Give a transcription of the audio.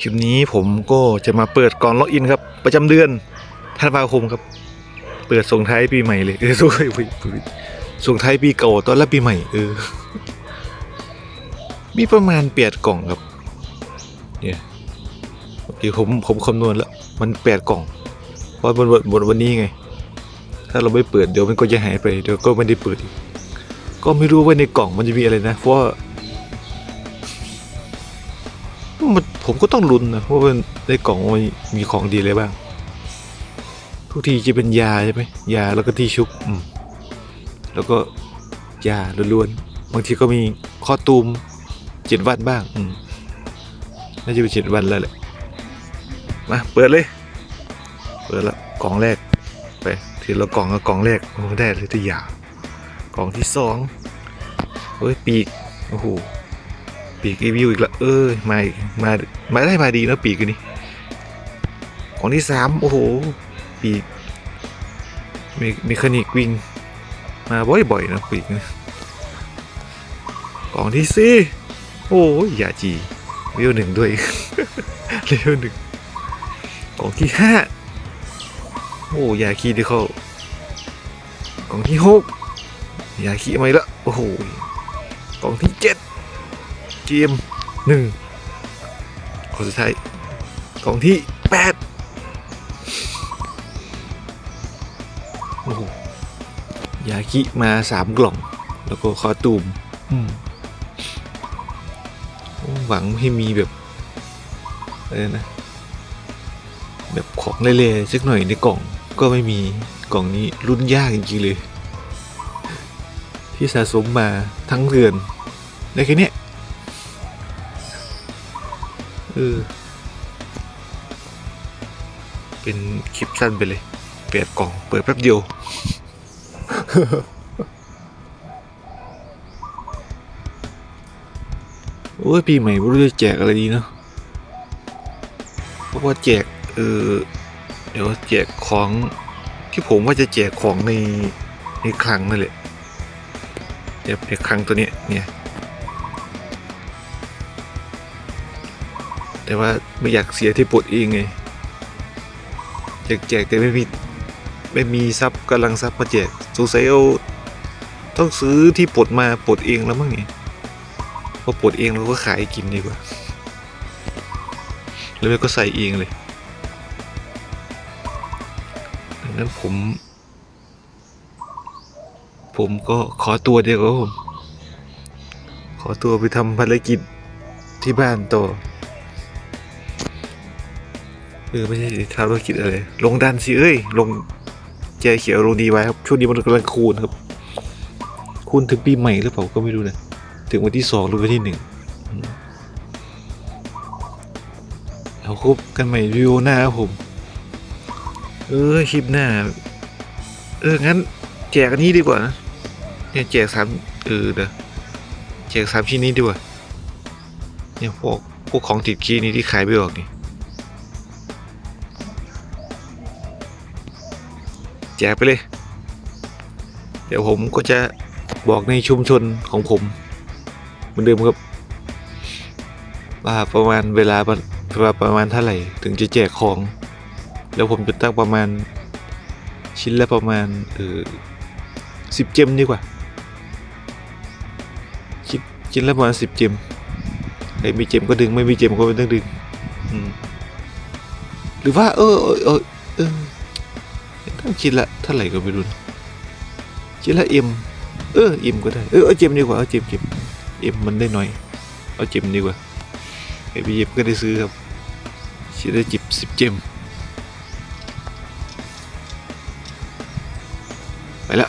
คลิปนี้ผมก็จะมาเปิดก่องล็อกอินครับ ประจำเดือนธันวาคมครับ เปิดส่งท้ายปีใหม่เลยเออส่งท้ายปีส่งท้ายปีเก่าตอนรับปีใหม่เออมีประมาณแปดกล่องครับเนี่ยโอเคผมผมคำนวณแล้วมันแปดกล่องเพราะบนบนวันนี้ไง ถ้าเราไม่เปิดเดี๋ยวมันก็จะหายไปเดี๋ยวก็ไม่ได้เปิดอีกก็ไม่รู้ว่าในกล่องมันจะมีอะไรนะ เพราะ ผมก็ต้องลุ้นนะว่ามันในกล่องมันมีของดีอะไรบ้าง ทุกทีจะเป็นยาใช่ไหมยาแล้วก็ที่ชุบอืมแล้วก็ยาล้วนๆบางทีก็มีข้อตูมเจ็ดวันบ้างอืมน่าจะเป็นเจ็ดวันแล้วแหละมาเปิดเลย เปิดละกล่องแรกไปทีละกล่องกับกล่องแรกโอ้ได้เลยตัวอย่างกล่องที่สองเฮ้ยปีกโอ้โห ปีกรีวิวอีกแล้วเอ้ยมามามาได้มาดีนะปีกันนี้กล่องที่สามโอ้โห ปีกมีมีคนิกวิ่งมาบ่อยๆนะปีกนี่กล่องที่สี่โอ้ยยาจีเรียวหนึ่งด้วยเรียวหนึ่งกล่องที่ห้าโอ้ยาคีที่เขากล่องที่หกยาคีไม่ละโอ้โหกล่องที่เจ็ด เกมหนึ่งคนสุดท้ายกล่องที่แปดโอ้โหยาคิมาสามกล่อง แล้วก็คอตูมอืมโอ้หวังให้มีแบบอะไรนะ แบบของเล่ๆสักหน่อยในกล่องก็ไม่มีกล่องนี้รุ่นยากจริงๆเลย ที่สะสมมาทั้งเดือนได้แค่เนี้ย เออเป็นคลิปสั้นไปเลยเปิดกล่อง เปิดแป๊บเดียว โอ้ยปีใหม่ไม่รู้จะแจกอะไรดีเนาะเพราะว่าแจกเออเดี๋ยวแจกของที่ผมว่าจะแจกของในในคลังนั่นแหละเดี๋ยวในคลังตัวนี้เนี่ย แต่ว่าไม่อยากเสียที่ปลดเองไงอยากแจกแต่ไม่มีไม่มีซับกำลังซับมาแจกสงสัยเอาต้องซื้อที่ปลดมาปลดเองแล้วมั้งไงพอปลดเองเราก็ขายกินดีกว่าหรือไม่ก็ใส่เองเลยดังนั้นผม ผมก็ขอตัวเดียวครับผม ขอตัวไปทำภารกิจที่บ้านต่อ เออไม่ใช่ทำภารกิจอะไร ลงดันสิเอ้ย ลงแจเขียวลงดีไว้ครับ ช่วงนี้มันกำลังคูณครับ คูณถึงปีใหม่หรือเปล่าก็ไม่รู้นะ ถึงวันที่สองหรือวันที่หนึ่งเราคบกันใหม่วิวหน้าครับผม เออคลิปหน้า เออ งั้นแจกอันนี้ดีกว่านะเนี่ยแจกสามเออเด้อแจกสามชิ้นนี้ดีกว่าเนี่ยพวกพวกของติดคีนี้ที่ขายไม่ออกนี่ แจกไปเลย เดี๋ยวผมก็จะบอกในชุมชนของผม เหมือนเดิมครับว่าประมาณเวลาประประมาณเท่าไหร่ถึงจะแจกของ แล้วผมจะตั้งประมาณชิ้นละประมาณเออสิบเจมดีกว่าชิ้นชิ้นละประมาณสิบเจมใครมีเจมก็ดึงไม่มีเจมก็ไม่ต้องดึงหรือว่า เออเออเออ คิดละเท่าไหร่ก็ไม่รู้คิดละเอ็มเออเอ็มก็ได้เออเอาเจมดีกว่าเอาเจมเจมเอ็มมันได้น้อยเอาเจมดีกว่าไอ้บีเอ็บก็ได้ซื้อครับชิ้นละจิบสิบเจมไปละ